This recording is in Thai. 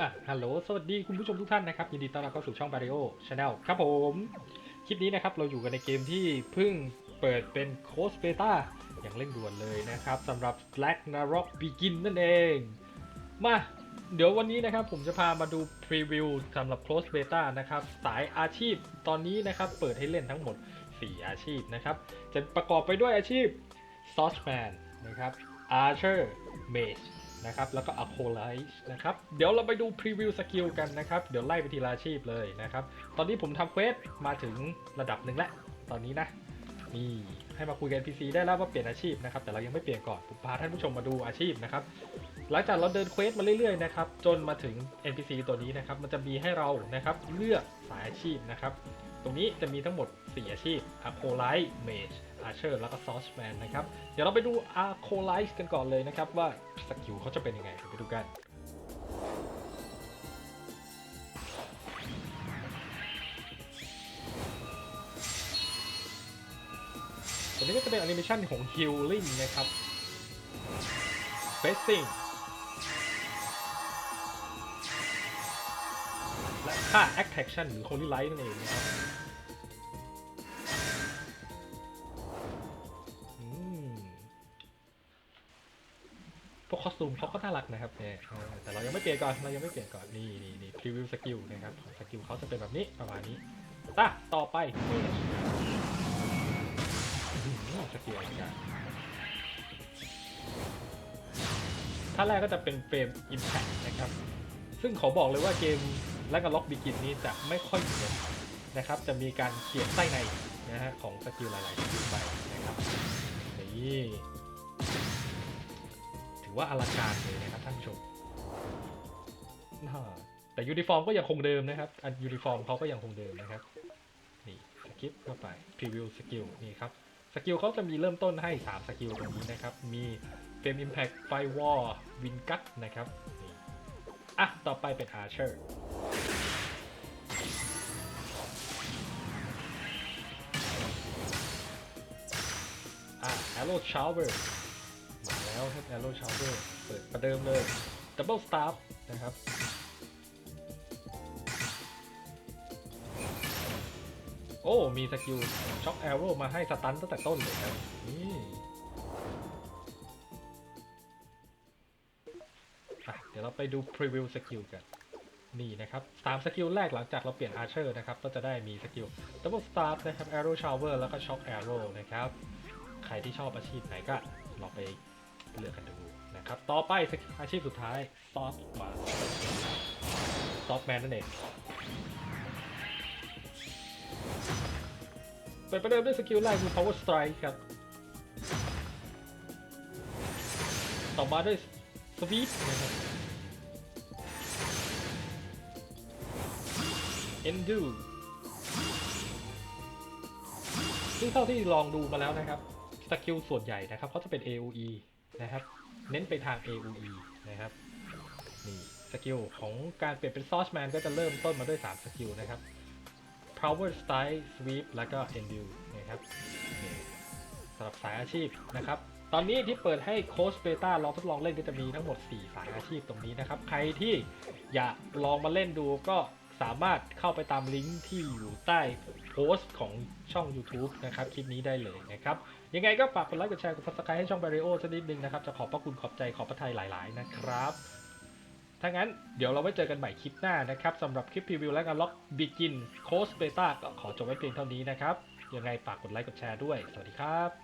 อะฮัลโหล สวัสดีคุณผู้ชมทุกท่านนะครับ ยินดีต้อนรับเข้าสู่ช่อง Barrio Channel ครับผม คลิปนี้นะครับ เราอยู่กันในเกมที่เพิ่งเปิดเป็นโค้ดเบต้าอย่างเร่งด่วนเลยนะครับสำหรับ Black Narok Begin นั่นเอง มา เดี๋ยววันนี้นะครับผมจะพามาดูพรีวิวสำหรับ Close Beta นะครับ สายอาชีพตอนนี้นะครับ เปิดให้เล่นทั้งหมด 4 อาชีพนะครับ จะประกอบไปด้วยอาชีพ Swordsman นะครับ Archer Mage นะครับ แล้วก็ Acolyte นะครับ เดี๋ยวเราไปดูพรีวิวสกิลกันนะครับ เดี๋ยวไล่ไปทีละอาชีพเลยนะครับ ตอนนี้ผมทำเควสมาถึงระดับหนึ่งแล้ว ตอนนี้นะ นี่ให้มาคุยกัน PC ได้แล้วว่าเปลี่ยนอาชีพนะครับ แต่เรายังไม่เปลี่ยนก่อน ผมพาท่านผู้ชมมาดูอาชีพนะครับ หลังจากเราเดินเควสมาเรื่อยๆนะครับ จนมาถึง NPC ตัวนี้นะครับ มันจะมีให้เรานะครับเลือกสายอาชีพนะครับ ตรงนี้จะมีทั้งหมด 4 อาชีพ Acolyte Mage Archer แล้วก็ Swordsman นะครับ เดี๋ยวเราไปดู Acolyte กันก่อนเลยนะครับ ว่าสกิลเขาจะเป็นยังไงไปดูกันตัวนี้ก็จะเป็นแอนิเมชันของ Healing นะครับ Facing และค่า Attraction หรือ Holy Light นั่นเองนะครับ วกคอสตูมเขาก็น่ารักนะครับเนี่ยแต่เรายังไม่เปลี่ยนก่อนเรายังไม่เปลี่ยนก่อนนี่นี่นี่พรีวิวสกิลนะครับสกิลเขาจะเป็นแบบนี้ประมาณนี้ตะต่อไปสกิลอะไรกันท่าแรกก็จะเป็นเฟรม Impact นะครับ ซึ่งเขาบอกเลยว่าเกมและกับล็อกบิกินนี้จะไม่ค่อยเหมือนนะครับ จะมีการเขียนไส้ในนะฮะของสกิลหลายๆสกิลไปนะครับนี่ อว่าอลังการเลยนะครับท่านผู้ชมแต่ยูนิฟอร์มก็ยังคงเดิมนะครับ อันยูนิฟอร์มเขาก็ยังคงเดิมนะครับ นี่สกิปเข้าไปพรีวิวสกิลนี่ครับสกิลเขาจะมีเริ่มต้นให้ 3 สกิลตรงนี้นะครับ มีเฟรมอิมแพคไฟวอลวินกัตนะครับนี่อะ ต่อไปเป็น Archer อะ Arrow Shower มาแล้วครับ Arrow Shower เปิดประเดิมเลย Double Staff นะครับโอ้ มีสกิลช็อคแอโร่มาให้สตันตั้งแต่ต้นเลยครับนี่เดี๋ยวเราไปดูพรีวิวสกิลกัน นี่นะครับสามสกิลแรกหลังจากเราเปลี่ยนอาร์เชอร์นะครับ ก็จะได้มีสกิล Double Start นะครับ Arrow Shower แล้วก็ Shock Arrow นะครับ ใครที่ชอบอาชีพไหนก็ลองไป เลือกกันดูนะครับ ต่อไปอาชีพสุดท้าย Soft มา Soft Man นั่นเองเปิดประเดิมด้วยสกิลแรกคือ power strike ครับ ต่อมาด้วย sweep นะครับ endo ซึ่งเท่าที่ลองดูมาแล้วนะครับสกิลส่วนใหญ่นะครับเขาจะเป็น AOE นะครับ เน้นไปทาง AOE นะครับนี่สกิลของการเปลี่ยนเป็น Swordsman ก็จะเริ่มต้นมาด้วย 3 สกิลนะครับ power style sweep แล้วก็ endure นะครับสำหรับสายอาชีพนะครับ ตอนนี้ที่เปิดให้โค้ชเบต้าลองทดลองเล่นก็จะมีทั้งหมด 4 สายอาชีพตรงนี้นะครับ ใครที่อยากลองมาเล่นดูก็สามารถเข้าไปตามลิงก์ที่อยู่ใต้ โพสต์ของช่อง YouTube นะครับคลิปนี้ได้เลยนะครับยังไงก็ฝากกดไลค์กดแชร์กดซับสไครต์ให้ช่องบริโอสักนิดนึงนะครับจะขอบพระคุณขอบใจขอบพระทัยหลาย ๆ นะครับถ้างั้นเดี๋ยวเราไว้เจอกันใหม่คลิปหน้านะครับสำหรับคลิปพรีวิวและการล็อกบิกินโค้ชเบต้าก็ขอจบไว้เพียงเท่านี้นะครับยังไงฝากกดไลค์กดแชร์ด้วย สวัสดีครับ